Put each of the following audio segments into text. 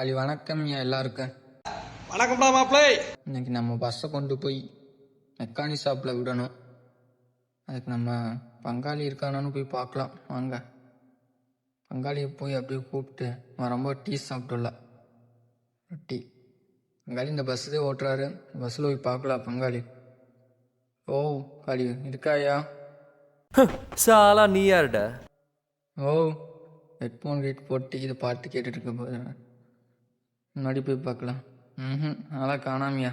காலி வணக்கம் எல்லாருக்கும். வணக்கம்டா மாப்பிளை. இன்னைக்கு நம்ம பஸ்ஸை கொண்டு போய் மெக்கானிக் ஷாப்பில் விடணும். அதுக்கு நம்ம பங்காளி இருக்கானான்னு போய் பார்க்கலாம். வாங்க. பங்காளியை போய் அப்படியே கூப்பிட்டு வரும்போது டீ சாப்பிட்டுல டீ பங்காளி இந்த பஸ்ஸே ஓட்டுறாரு. பஸ்ஸில் போய் பார்க்கலாம் பங்காளி. ஓ காளி இருக்காயா சாலா நீ யாருடா? ஓ ஹெட்ஃபோன் கேட் போட்டு இதை பாட்டு கேட்டுட்டு இருக்க போது முன்னாடி போய் பார்க்கலாம். ம் அதெல்லாம் காணாமியா?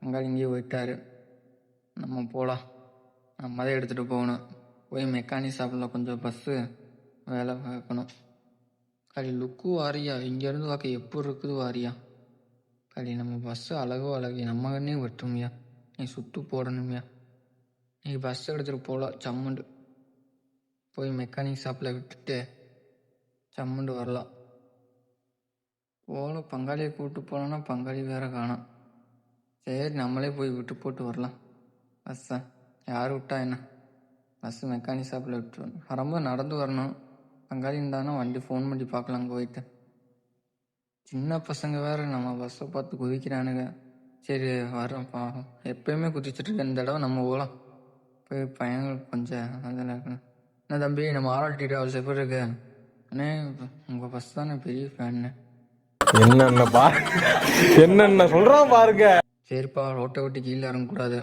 பங்காளி இங்கேயே போயிட்டாரு. நம்ம போகலாம் நம்ம தான் எடுத்துகிட்டு போகணும். போய் மெக்கானிக் ஷாப்பில் கொஞ்சம் பஸ்ஸு வேலை பார்க்கணும். களி லுக்கு வாரியா? இங்கேருந்து பார்க்க எப்படி இருக்குது வாரியா? களி நம்ம பஸ்ஸு அழகோ அழகு. நம்ம கண்ணே வெட்டுமியா நீ சுட்டு போடணுமியா? நீ பஸ் எடுத்துகிட்டு போகலாம் சம்முண்டு. போய் மெக்கானிக் ஷாப்பில் விட்டுட்டு சம்முண்டு வரலாம். போகணும் பங்காளியை கூப்பிட்டு போனோன்னா பங்காளி வேற காணோம். சரி நம்மளே போய் விட்டு போட்டு வரலாம். பஸ்ஸை யார் விட்டா என்ன? பஸ்ஸு மெக்கானிக் ஷாப்பில் விட்டுருவோம் வரும்போது நடந்து வரணும். பங்காளி இருந்தானா வண்டி ஃபோன் பண்ணி பார்க்கலாம் அங்கே போயிட்டு. சின்ன பசங்க வேற நம்ம பஸ்ஸை பார்த்து குதிக்கிறானுங்க. சரி வரோம் பாவம். எப்பயுமே குதிச்சுட்டு இருக்க இந்த தடவை நம்ம போகலாம் போய் பையன்களுக்கு கொஞ்சம் அதெல்லாம் இருக்கணும். என்ன தம்பி நம்ம ஆர்ஆர்டி டிராவல்ஸ் எப்படி இருக்கு. அண்ணே உங்கள் பஸ் தானே பெரிய ஃபேன்னு என்னென்ன பா என்னென்ன சொல்றான் பாருங்க. சரிப்பா ரோட்டை விட்டு கீழே இறங்கக்கூடாது.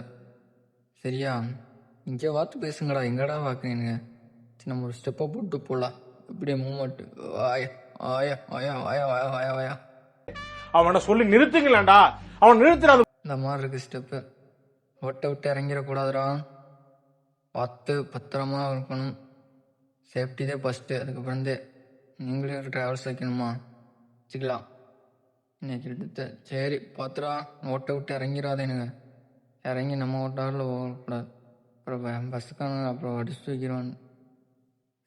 சரியா? இங்கே பார்த்து பேசுங்கடா. எங்கடா பார்க்குறீங்க சரி நம்ம ஒரு ஸ்டெப்பை போட்டு போகலாம் இப்படியே மூமெண்ட் ஆயா ஆயா ஆயா ஆயா ஆயா ஆயா ஆயா அவனை சொல்லி நிறுத்துங்களேன்டா. அவன் நிறுத்துறாது இந்த மாதிரி இருக்கு ஸ்டெப்பு ஓட்டை விட்டு இறங்கிடக்கூடாதுடா. பார்த்து பத்திரமா இருக்கணும். சேஃப்டி தான் ஃபஸ்ட்டு அதுக்கப்புறம் நீங்களே ட்ராவல்ஸ் வைக்கணுமா? வச்சுக்கலாம். இன்னைக்கு சரி பார்த்துடா ஓட்டை விட்டு இறங்கிடாதேனுங்க இறங்கி நம்ம ஓட்டாரில் போகக்கூடாது. அப்புறம் பஸ்ஸுக்கான அப்புறம் அடிச்சு வைக்கிறோம்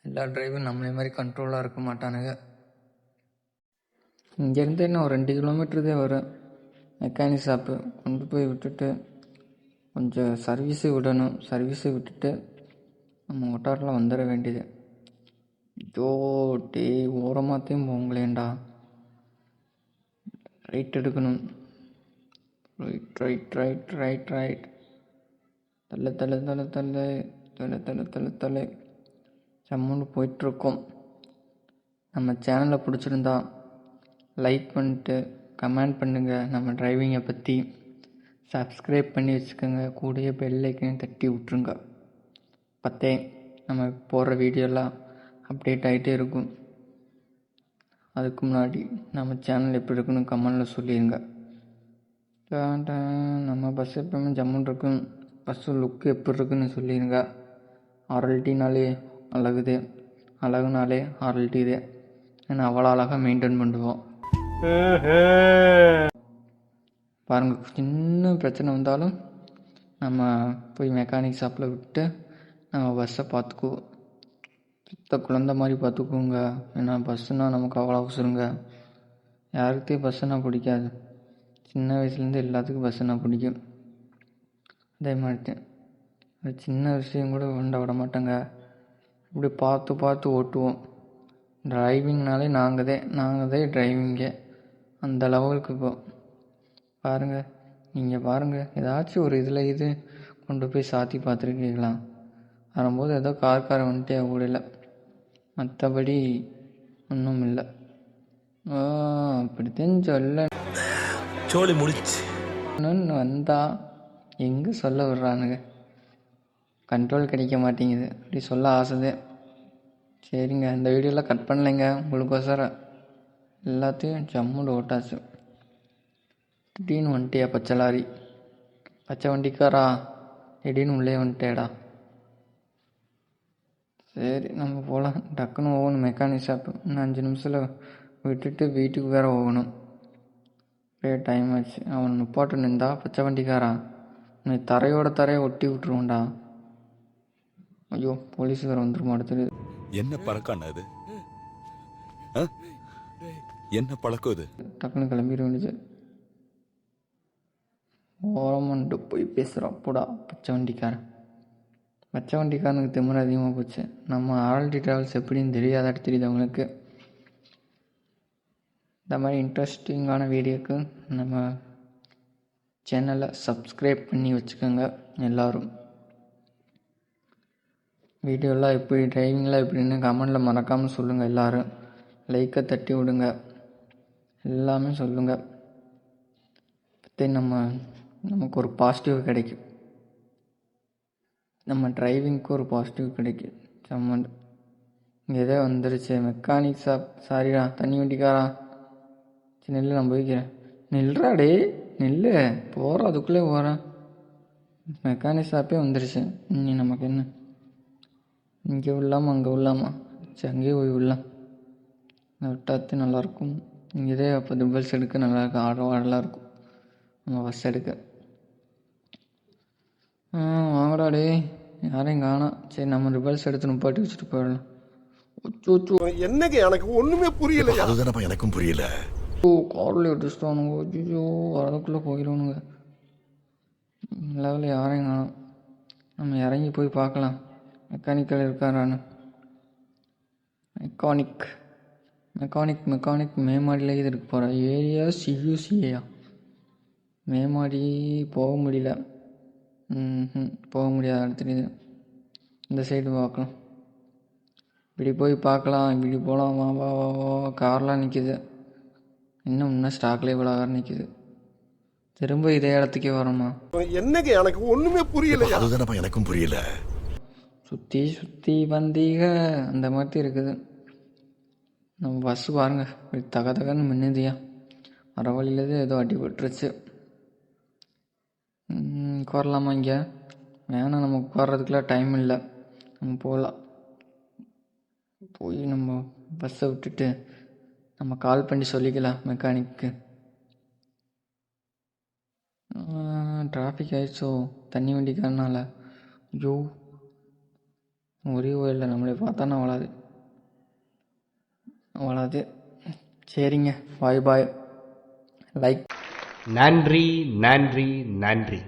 எல்லா டிரைவரும் நம்மளே மாதிரி கண்ட்ரோலாக இருக்க மாட்டானுங்க. இங்கேருந்து என்ன ஒரு ரெண்டு கிலோமீட்டர் தான் வரும். மெக்கானிக் ஷாப்பு கொண்டு போய் விட்டுட்டு கொஞ்சம் சர்வீஸு விடணும். சர்வீஸு விட்டுட்டு நம்ம ஒட்டாரில் வந்துட வேண்டியது. ஜோ டே ஓரமாத்தையும் போங்களேன்டா. ரைட் எடுக்கணும். Right right right right right தள்ள தள்ள தள்ள தள்ள தள்ள தள்ள தள்ள தள்ள. சம்முன்னு போயிட்டுருக்கோம். நம்ம சேனலை பிடிச்சிருந்தா லைக் பண்ணிட்டு கமெண்ட் பண்ணுங்கள் நம்ம டிரைவிங்கை பற்றி சப்ஸ்கிரைப் பண்ணி வச்சுக்கோங்க. கூடயே பெல் தட்டி விட்ருங்க பத்தே நம்ம போடுற வீடியோலாம் அப்டேட் ஆகிட்டே இருக்கும். அதுக்கு முன்னாடி நம்ம சேனல் எப்படி இருக்குன்னு கமெண்டில் சொல்லிடுங்க நம்ம பஸ் எப்பவுமே ஜம்முன் இருக்கும். பஸ்ஸு லுக்கு எப்படி இருக்குன்னு சொல்லிடுங்க ஆர்எல்டினாலே அழகுதே. அழகுனாலே ஆர்எல்டிதே ஏன்னா அவ்வளோ அழகாக மெயின்டைன் பண்ணுவோம். பாருங்க சின்ன பிரச்சனை வந்தாலும் நம்ம போய் மெக்கானிக் ஷாப்பில் விட்டு நம்ம பஸ்ஸை பார்த்துக்குவோம். சுத்த குழந்த மாதிரி பார்த்துக்கோங்க. ஏன்னா பஸ்ஸுனால் நமக்கு அவ்வளோ அவசரங்க. யாருக்கே பஸ்ஸுனா பிடிக்காது. சின்ன வயசுலேருந்து எல்லாத்துக்கும் பஸ்ஸுனா பிடிக்கும். அதே மாதிரி தான் அது சின்ன விஷயம் கூட கொண்ட விட மாட்டேங்க. இப்படி பார்த்து பார்த்து ஓட்டுவோம். டிரைவிங்னாலே நாங்கள் தான் நாங்கள் தான் டிரைவிங்கே அந்த லெவலுக்கு இப்போ. பாருங்கள் நீங்கள் பாருங்கள் ஏதாச்சும் ஒரு இதில் இது கொண்டு போய் சாத்தி பார்த்துருக்கீங்களா? வரும்போது ஏதோ கார்காரன் வந்துட்டே ஓடல மற்றபடி ஒன்றும் இல்லை அப்படித்தான் சொல்ல சோழி முடிச்சு. வந்தால் எங்கே சொல்ல விடுறானுங்க? கண்ட்ரோல் கிடைக்க மாட்டேங்குது. அப்படி சொல்ல ஆசைதான் சரிங்க இந்த வீடியோலாம் கட் பண்ணலைங்க. உங்களுக்கோசரம் எல்லாத்தையும் ஜம்முன்னு ஓட்டாச்சு. திடீர்னு வந்துட்டியா பச்சை லாரி பச்சை வண்டிக்காரா? திடீர்னு உள்ளே வந்துட்டேடா. சரி நம்ம போகலாம் டக்குன்னு போகணும் மெக்கானிக் ஷாப்பு இன்னும் அஞ்சு நிமிஷத்தில் விட்டுட்டு வீட்டுக்கு வேற போகணும். அப்படியே டைம் ஆச்சு. அவன் நிப்பாட்டு நின்றா பச்சை வண்டிக்காரா? உன்னை தரையோட தரையை ஒட்டி விட்டுருவோண்டா ஐயோ போலீஸ் வேறு வந்துருமா அடுத்தது. என்ன பழக்கம் அது? என்ன பழக்கம் இது? டக்குன்னு கிளம்பிட வேண்டியது. ஓரமண்டு போய் பேசுகிறான் போடா பச்சை வண்டிக்காரன். மச்சை வண்டிக்காரனுக்கு திமிர அதிகமாக போச்சு. நம்ம ஆர்எல்டி ட்ராவல்ஸ் எப்படின்னு தெரியாதாட்டு தெரியுது அவங்களுக்கு. இந்த மாதிரி இன்ட்ரெஸ்டிங்கான வீடியோக்கு நம்ம சேனலை சப்ஸ்கிரைப் பண்ணி வச்சுக்கோங்க எல்லோரும். வீடியோலாம் எப்படி டிரைவிங்லாம் எப்படின்னு கமெண்டில் மறக்காமல் சொல்லுங்கள் எல்லோரும். லைக்கை தட்டி விடுங்க. எல்லாமே சொல்லுங்கள் பற்றி நம்ம நமக்கு ஒரு பாசிட்டிவ் கிடைக்கும். நம்ம டிரைவிங்க்கு ஒரு பாசிட்டிவ் கிடைக்கும் சம்மண்ட் இங்கே ஏதோ வந்துருச்சு. மெக்கானிக் ஷாப் சாரிடா தண்ணி வண்டிக்காரா? சரி நெல் நான் போய்க்கிறேன். நில்றா டே போகிறோம் போகிற அதுக்குள்ளே போகிறேன் மெக்கானிக் ஷாப்பே வந்துருச்சு. இனி நமக்கு என்ன? இங்கே விடலாமா அங்கே விடலாமா சரி அங்கேயே போய் விடலாம் விட்டாத்து நல்லாயிருக்கும். இங்கே இதே அப்போ ரிபல்ஸ் எடுக்க நல்லாயிருக்கும். ஆர்டர் ஆடலாக இருக்கும். நம்ம பஸ் எடுக்க. வாங்கடா டே யாரையும் காணோம். சரி நம்ம ரிபல்ஸ் எடுத்து நிப்பாட்டி வச்சுட்டு போயிடலாம். என்னங்க எனக்கு ஒண்ணுமே புரியல அதுதானப்பா எனக்கும் புரியல. ஓ காரில் எடுத்துட்டானுங்க ஐயோ வரதுக்குள்ளே போயிடுவானுங்க லெவலில் யாரையும் காணோம். நம்ம இறங்கி போய் பார்க்கலாம். மெக்கானிக்கல் இருக்காரான்னு. மெக்கானிக் மெக்கானிக் மெக்கானிக் மேமாடியில் இது இருக்கு போகிற ஏரியா சியூசிஏயா மேமாடி போக முடியல. ம் போக முடியாது அடுத்தது இந்த சைடு பார்க்கலாம் இப்படி போய் பார்க்கலாம். இப்படி போகலாம் வா வா வா வா கார்லாம் நிற்கிது இன்னும் இன்னும் ஸ்டாக்லேயே இவ்வளோ கார் நிற்கிது திரும்ப இதே இடத்துக்கே வரோமா என்னங்க எனக்கு ஒண்ணுமே புரியல அதுதானப்பா எனக்கும் புரியல. சுற்றி சுற்றி வந்தீக. அந்த மாதிரி இருக்குது. நம்ம பஸ்ஸு பாருங்க. இப்படி தக தகன்னு மின்னுதியா? வர வழியிலதே ஏதோ அடி விட்டுருச்சு ம், உட்காரலாமா இங்கே? வேணாம் நம்ம உட்கார்றதுக்குலாம் டைம் இல்லை. நம்ம போகலாம் போய் நம்ம பஸ்ஸை விட்டுட்டு நம்ம கால் பண்ணி சொல்லிக்கலாம் மெக்கானிக்கு டிராஃபிக் ஆயிடுச்சோ? தண்ணி வண்டிக்காரனால. ஐயோ ஒரே இல்லை நம்மளை பார்த்தானா வளாது. வளாது. சரிங்க பாய் பாய் லைக் நன்றி நன்றி நன்றி.